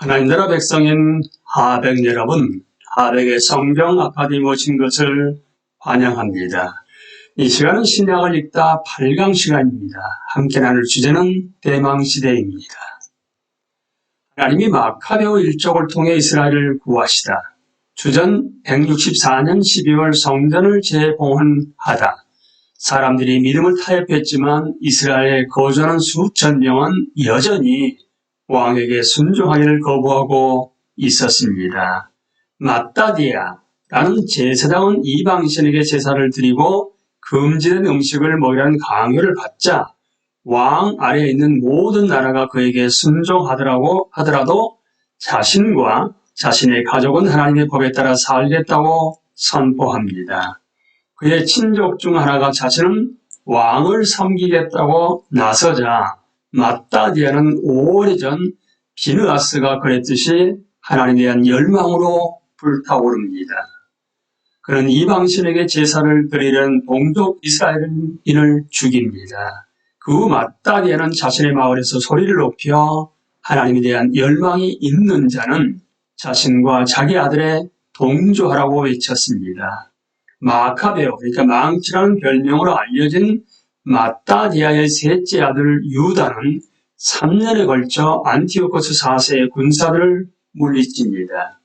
하나님 나라 백성인 하백 여러분, 하백의 성경 아카데미 오신 것을 환영합니다. 이 시간은 신약을 읽다 8강 시간입니다. 함께 나눌 주제는 대망시대입니다. 하나님이 마카베오 일족을 통해 이스라엘을 구하시다. 주전 164년 12월 성전을 재봉헌하다. 사람들이 믿음을 타협했지만 이스라엘에 거주하는 수천 명은 여전히 왕에게 순종하기를 거부하고 있었습니다. 마따디아라는 제사장은 이방신에게 제사를 드리고 금지된 음식을 먹이라는 강요를 받자 왕 아래에 있는 모든 나라가 그에게 순종하더라고 하더라도 자신과 자신의 가족은 하나님의 법에 따라 살겠다고 선포합니다. 그의 친족 중 하나가 자신은 왕을 섬기겠다고 나서자 마따디아는 오래전 비느아스가 그랬듯이 하나님에 대한 열망으로 불타오릅니다. 그는 이방신에게 제사를 드리는 동족 이스라엘인을 죽입니다. 그 마따디아는 자신의 마을에서 소리를 높여 하나님에 대한 열망이 있는 자는 자신과 자기 아들의 동조하라고 외쳤습니다. 마카베오, 그러니까 망치라는 별명으로 알려진 마따디아의 셋째 아들 유다는 3년에 걸쳐 안티오코스 4세의 군사들을 물리칩니다.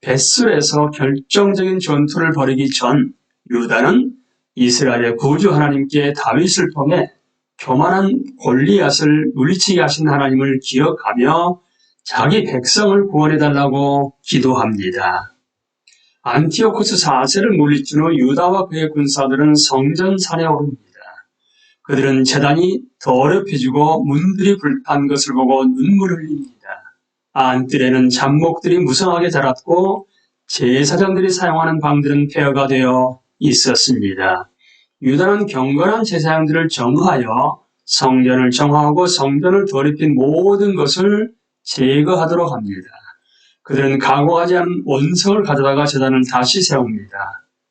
베슬에서 결정적인 전투를 벌이기 전 유다는 이스라엘의 구주 하나님께 다윗을 통해 교만한 골리앗을 물리치게 하신 하나님을 기억하며 자기 백성을 구원해달라고 기도합니다. 안티오코스 4세를 물리친 후 유다와 그의 군사들은 성전 산에 오릅니다. 그들은 재단이 더럽혀지고 문들이 불탄 것을 보고 눈물을 흘립니다. 안뜰에는 잡목들이 무성하게 자랐고 제사장들이 사용하는 방들은 폐허가 되어 있었습니다. 유다는 경건한 제사장들을 정하여 성전을 정하고 성전을 더럽힌 모든 것을 제거하도록 합니다. 그들은 각오하지 않은 원성을 가져다가 재단을 다시 세웁니다.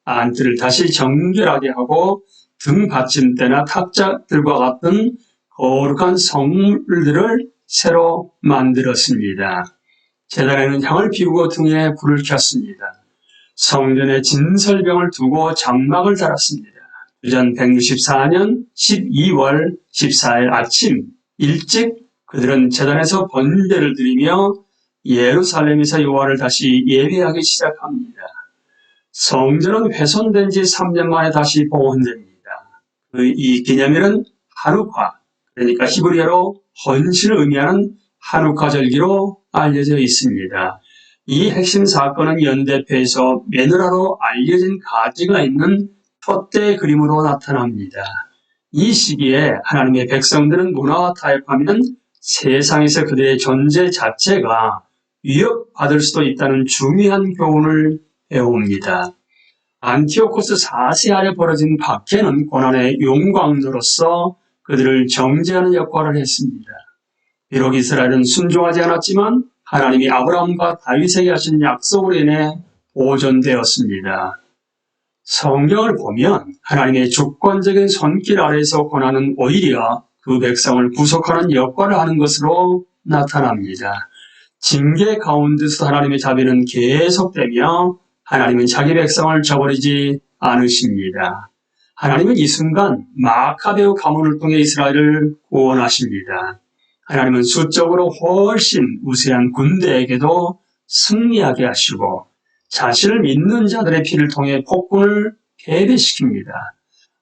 안뜰을 다시 정결하게 하고 등 받침대나 탁자들과 같은 거룩한 성물들을 새로 만들었습니다. 재단에는 향을 피우고 등에 불을 켰습니다. 성전에 진설병을 두고 장막을 달았습니다. 주전 164년 12월 14일 아침 일찍 그들은 재단에서 번제를 드리며 예루살렘에서 여호와를 다시 예배하기 시작합니다. 성전은 훼손된 지 3년 만에 다시 복원됩니다. 이 기념일은 하루카, 그러니까 히브리어로 헌신을 의미하는 하루카 절기로 알려져 있습니다. 이 핵심 사건은 연대표에서 메누라로 알려진 가지가 있는 촛대 그림으로 나타납니다. 이 시기에 하나님의 백성들은 문화와 타협하면 세상에서 그들의 존재 자체가 위협받을 수도 있다는 중요한 교훈을 배웁니다. 안티오코스 4세 아래 벌어진 박해는 고난의 용광로로서 그들을 정죄하는 역할을 했습니다. 비록 이스라엘은 순종하지 않았지만 하나님이 아브라함과 다윗에게 하신 약속으로 인해 보존되었습니다. 성경을 보면 하나님의 주권적인 손길 아래에서 고난은 오히려 그 백성을 구속하는 역할을 하는 것으로 나타납니다. 징계 가운데서 하나님의 자비는 계속되며 하나님은 자기 백성을 저버리지 않으십니다. 하나님은 이 순간 마카베오 가문을 통해 이스라엘을 구원하십니다. 하나님은 수적으로 훨씬 우세한 군대에게도 승리하게 하시고 자신을 믿는 자들의 피를 통해 폭군을 패배시킵니다.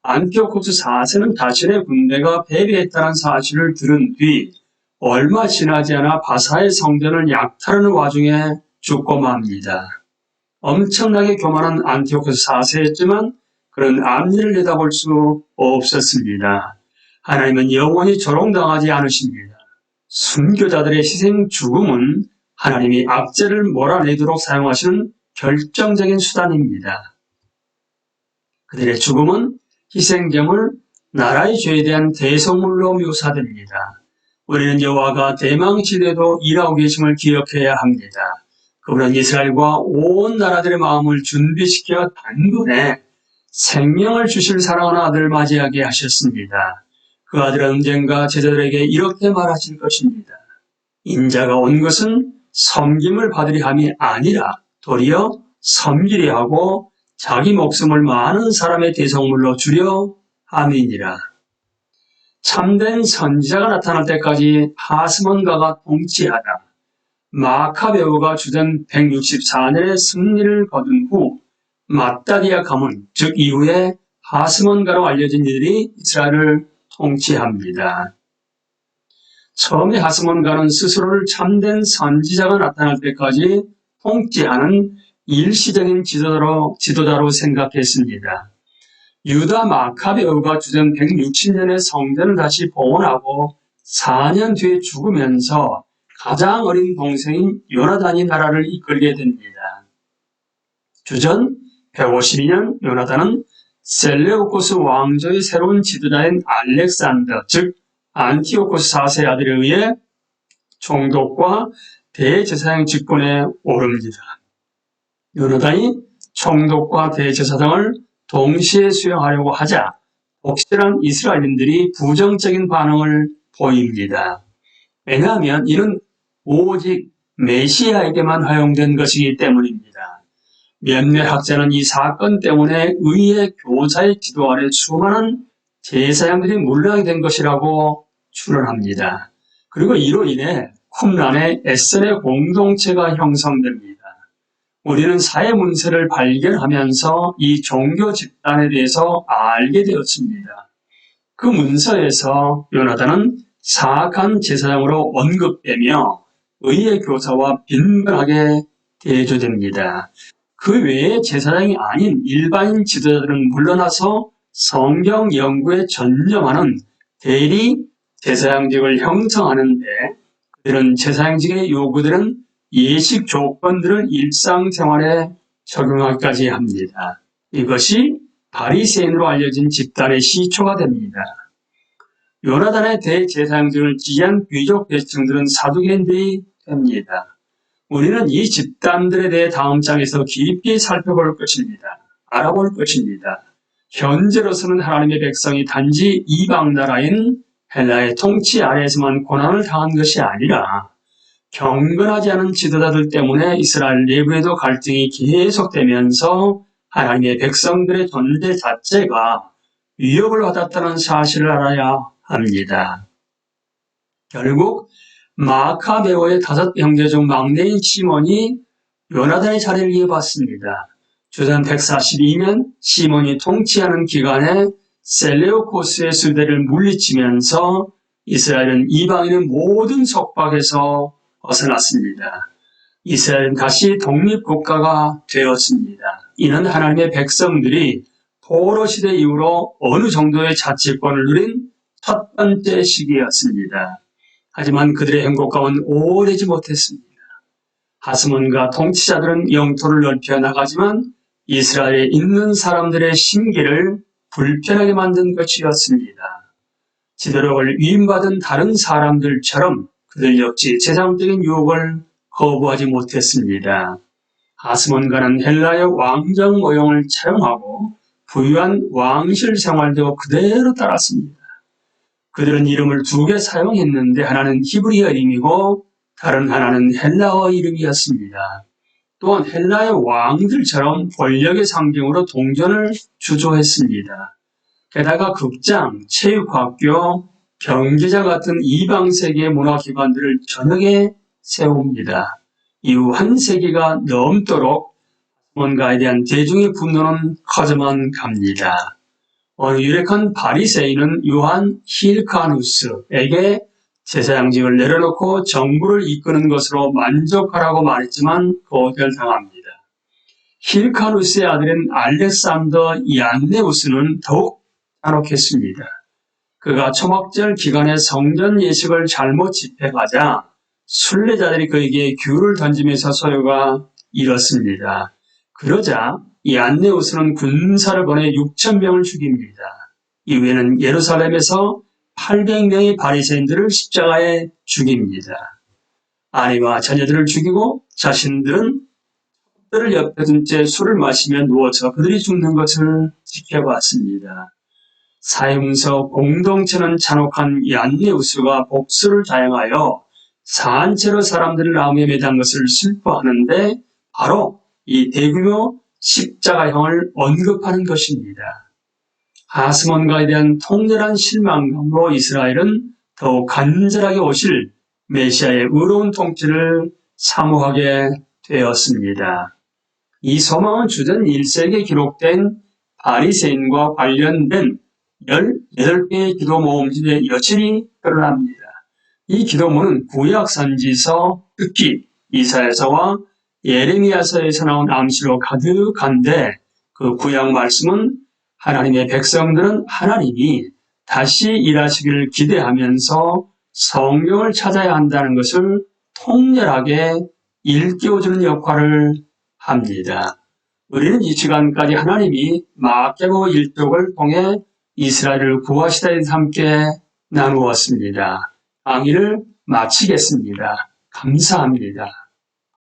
안티오코스 4세는 자신의 군대가 패배했다는 사실을 들은 뒤 얼마 지나지 않아 바사의 성전을 약탈하는 와중에 죽고 맙니다. 엄청나게 교만한 안티오코스 4세였지만 그런 앞일을 내다볼 수 없었습니다. 하나님은 영원히 조롱당하지 않으십니다. 순교자들의 희생 죽음은 하나님이 악재를 몰아내도록 사용하시는 결정적인 수단입니다. 그들의 죽음은 희생점을 나라의 죄에 대한 대성물로 묘사됩니다. 우리는 여호와가 대망시대도 일하고 계심을 기억해야 합니다. 그분은 이스라엘과 온 나라들의 마음을 준비시켜 단번에 생명을 주실 사랑하는 아들을 맞이하게 하셨습니다. 그 아들은 언젠가 제자들에게 이렇게 말하실 것입니다. 인자가 온 것은 섬김을 받으리 함이 아니라 도리어 섬기리 하고 자기 목숨을 많은 사람의 대성물로 주려 함이니라. 참된 선지자가 나타날 때까지 하스몬가가 통치하다. 마카베오가 주전 164년의 승리를 거둔 후 마따디아 가문, 즉 이후에 하스몬가로 알려진 이들이 이스라엘을 통치합니다. 처음에 하스몬가는 스스로를 참된 선지자가 나타날 때까지 통치하는 일시적인 지도자로, 지도자로 생각했습니다. 유다 마카베오가 주전 160년에 성전을 다시 봉헌하고 4년 뒤에 죽으면서 가장 어린 동생인 요나단이 나라를 이끌게 됩니다. 주전 152년 요나단은 셀레오코스 왕조의 새로운 지도자인 알렉산더, 즉 안티오코스 4세 아들에 의해 총독과 대제사장 직분에 오릅니다. 요나단이 총독과 대제사장을 동시에 수용하려고 하자 혹시란 이스라엘인들이 부정적인 반응을 보입니다. 왜냐하면 이는 오직 메시아에게만 허용된 것이기 때문입니다. 몇몇 학자는 이 사건 때문에 의회 교사의 지도 아래 수많은 제사장들이 물러나게 된 것이라고 추론합니다. 그리고 이로 인해 쿰란의 에센의 공동체가 형성됩니다. 우리는 사회 문제를 발견하면서 이 종교 집단에 대해서 알게 되었습니다. 그 문서에서 요나단은 사악한 제사장으로 언급되며 의의 교사와 빈번하게 대조됩니다. 그 외에 제사장이 아닌 일반인 지도자들은 물러나서 성경 연구에 전념하는 대리 제사장직을 형성하는데 그들은 제사장직의 요구들은 예식 조건들을 일상생활에 적용하기까지 합니다. 이것이 바리새인으로 알려진 집단의 시초가 됩니다. 요나단의 대제사장직을 지휘한 귀족 대층들은 사두개인들이 됩니다. 우리는 이 집단들에 대해 다음 장에서 깊이 살펴볼 것입니다. 알아볼 것입니다. 현재로서는 하나님의 백성이 단지 이방 나라인 헬라의 통치 아래에서만 고난을 당한 것이 아니라 경건하지 않은 지도자들 때문에 이스라엘 내부에도 갈등이 계속되면서 하나님의 백성들의 존재 자체가 위협을 받았다는 사실을 알아야 합니다. 결국 마카베오의 다섯 형제 중 막내인 시몬이 요나단의 자리를 이어받습니다. 주전 142년 시몬이 통치하는 기간에 셀레오코스의 수대를 물리치면서 이스라엘은 이방인의 모든 속박에서 벗어났습니다. 이스라엘은 다시 독립국가가 되었습니다. 이는 하나님의 백성들이 포로 시대 이후로 어느 정도의 자치권을 누린 첫 번째 시기였습니다. 하지만 그들의 행복 가운 오래지 못했습니다. 하스몬과 통치자들은 영토를 넓혀 나가지만 이스라엘에 있는 사람들의 심기를 불편하게 만든 것이었습니다. 지도력을 위임받은 다른 사람들처럼 그들 역시 재상적인 유혹을 거부하지 못했습니다. 하스몬가는 헬라의 왕정 모형을 차용하고 부유한 왕실 생활도 그대로 따랐습니다. 그들은 이름을 두 개 사용했는데 하나는 히브리어 이름이고 다른 하나는 헬라어 이름이었습니다. 또한 헬라의 왕들처럼 권력의 상징으로 동전을 주조했습니다. 게다가 극장, 체육학교, 경제자 같은 이방 세계의 문화기관들을 저녁에 세웁니다. 이후 한 세기가 넘도록 뭔가에 대한 대중의 분노는 커져만 갑니다. 어느 유력한 바리새인은 요한 힐카누스에게 제사장직을 내려놓고 정부를 이끄는 것으로 만족하라고 말했지만 거절당합니다. 힐카누스의 아들인 알렉산더 얀네우스는 더욱 잔혹했습니다. 그가 초막절 기간에 성전 예식을 잘못 집행하자 순례자들이 그에게 귤을 던지면서 소요가 일었습니다. 그러자 이 안네우스는 군사를 보내 6천 명을 죽입니다. 이후에는 예루살렘에서 800명의 바리새인들을 십자가에 죽입니다. 아내와 자녀들을 죽이고 자신들은 들을 옆에 둔 채 술을 마시며 누워서 그들이 죽는 것을 지켜봤습니다. 사형서 공동체는 잔혹한 얀네우스가 복수를 자행하여 산채로 사람들을 나무에 매단 것을 슬퍼하는데 바로 이 대규모 십자가형을 언급하는 것입니다. 하스몬가에 대한 통렬한 실망감으로 이스라엘은 더욱 간절하게 오실 메시아의 의로운 통치를 사모하게 되었습니다. 이 소망은 주전 1세기에 기록된 바리새인과 관련된 18개의 기도 모음집에 여전히 드러납니다. 이 기도문은 구약 선지서, 특히 이사야서와 예레미야서에서 나온 암시로 가득한데 그 구약 말씀은 하나님의 백성들은 하나님이 다시 일하시기를 기대하면서 성경을 찾아야 한다는 것을 통렬하게 일깨워주는 역할을 합니다. 우리는 이 시간까지 하나님이 마케보 일족을 통해 이스라엘을 구하시다 에서 함께 나누었습니다. 강의를 마치겠습니다. 감사합니다.